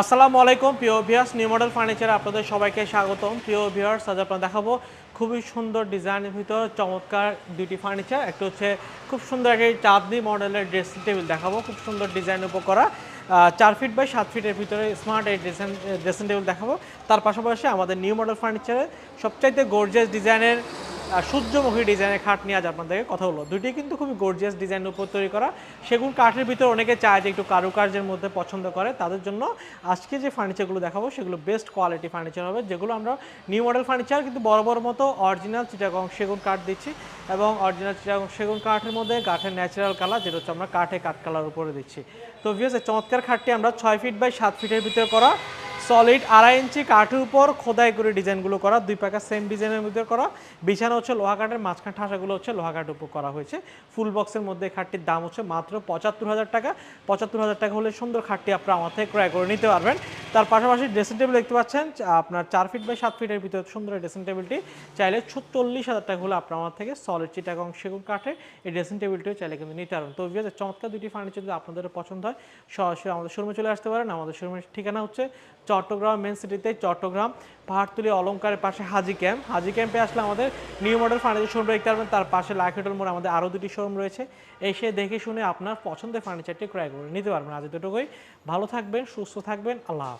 আসসালামু আলাইকুম, প্রিয় ভিউয়ার্স নিউ মডেল ফার্নিচারে আপনাদের সবাইকে স্বাগতম। প্রিয় ভিউয়ার্স আজ আপনার দেখাবো খুবই সুন্দর ডিজাইনের ভিতর চমৎকার দুটি ফার্নিচার। একটা হচ্ছে খুব সুন্দর একটি চাঁদনি মডেলের ড্রেসিং টেবিল দেখাবো, খুব সুন্দর ডিজাইন উপর করা চার ফিট বাই সাত ফিটের ভিতরে স্মার্ট এই ড্রেসিং ড্রেসিং টেবিল দেখাবো। তার পাশাপাশি আমাদের নিউ মডেল ফার্নিচারে সবচাইতে গর্জিয়াস ডিজাইনের সূর্যমুখী ডিজাইনের খাট নিয়ে আজ আপনাদেরকে কথা হলো দুটি কিন্তু খুবই গর্জিয়াস ডিজাইনের উপর তৈরি করা। সেগুন কাঠের ভিতরে অনেকে চায় যে একটু কারুকার্যের মধ্যে পছন্দ করে। তাদের জন্য আজকে যে ফার্নিচারগুলো দেখাবো, সেগুলো বেস্ট কোয়ালিটি ফার্নিচার হবে, যেগুলো আমরা নিউ মডেল ফার্নিচার কিন্তু বড় বড় মতো অরিজিনাল চিটাগং সেগুন কাঠ দিচ্ছি এবং অরিজিনাল চিটাগং সেগুন কাঠের মধ্যে কাঠের ন্যাচারাল কালার যেটা হচ্ছে আমরা কাঠে কাঠ কালার উপরে দিচ্ছি। তো ভিউস চমৎকার খাটটি আমরা ছয় ফিট বাই সাত ফিটের ভিতরে করা। সলিড আড়াই ইঞ্চি কাঠের উপর খোদাই করে ডিজাইনগুলো করা, দুই পাকা সেম ডিজাইনের মধ্যে করা। বিছানা হচ্ছে লোহা কাঠের, মাঝখান ঠাসাগুলো হচ্ছে লোহা কাঠের উপর করা হয়েছে। ফুল বক্সের মধ্যে খাটটির দাম হচ্ছে মাত্র পঁচাত্তর হাজার টাকা। পঁচাত্তর হাজার টাকা হলে সুন্দর খাটটি আপনারা আমার থেকে ক্রয় করে নিতে পারবেন। তার পাশাপাশি ড্রেসিং টেবিল দেখতে পাচ্ছেন আপনার চার ফিট বাই সাত ফিটের ভিতরে সুন্দর ড্রেসিং টেবিলটি চাইলে চল্লিশ হাজার টাকা হলে আপনার আমার থেকে সলিড চিটাগং সেগুন কাঠের এই ড্রেসিং টেবিলটিও চাইলে কিন্তু নিতে পারবেন। তো ভিউয়ার্স, চমৎকার দুটি ফার্নিচার যদি আপনাদের পছন্দ হয় সরাসরি আমাদের শোরুমে চলে আসতে পারেন। আমাদের শোরুমের ঠিকানা হচ্ছে চট্টগ্রাম মেন সিটিতে চট্টগ্রাম পাহাড়তুলি অলঙ্কারের পাশে হাজি ক্যাম্প হাজি ক্যাম্পে আসলে আমাদের নিউ মডেল ফার্নিচার শোরুম দেখতে পারবেন। তার পাশে লাইক হোটেল মোড় আমাদের আরও দুটি শোরুম রয়েছে। এসে দেখে শুনে আপনার পছন্দের ফার্নিচারটি ক্রয় করে নিতে পারবেন। আজ দুটোই ভালো থাকবেন সুস্থ থাকবেন। আল্লাহ।